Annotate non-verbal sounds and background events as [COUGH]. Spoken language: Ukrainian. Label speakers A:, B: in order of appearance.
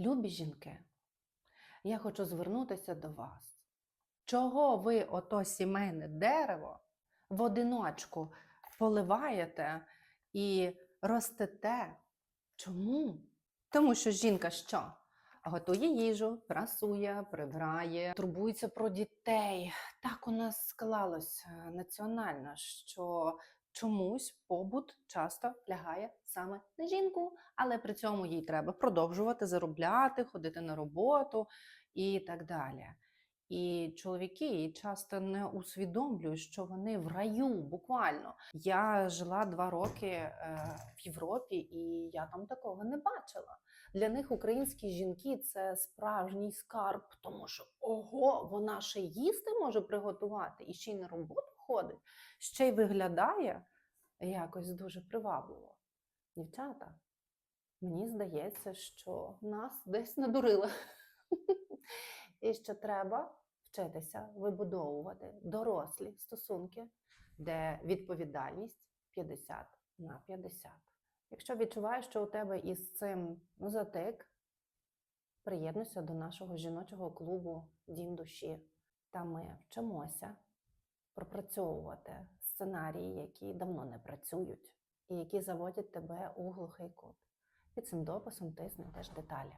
A: Любі жінки, я хочу звернутися до вас. Чого ви ото сімейне дерево в одиночку поливаєте і ростете? Чому? Тому що жінка що? Готує їжу, прасує, прибирає, турбується про дітей. Так у нас склалося національно, що чомусь побут часто лягає саме на жінку, але при цьому їй треба продовжувати заробляти, ходити на роботу і так далі. І чоловіки часто не усвідомлюють, що вони в раю буквально. Я жила два роки е, в Європі, і я там такого не бачила. Для них українські жінки це справжній скарб, тому що ого, вона ще їсти може приготувати і ще й на роботу ходить, ще й виглядає якось дуже привабливо. Дівчата, мені здається, що нас десь надурили. [LAUGHS] І що треба вчитися вибудовувати дорослі стосунки, де відповідальність 50 на 50. Якщо відчуваєш, що у тебе із цим затик, приєднуйся до нашого жіночого клубу Дім душі. Там ми вчимося пропрацьовувати сценарії, які давно не працюють, і які заводять тебе у глухий кут. Під цим дописом тисни теж деталі.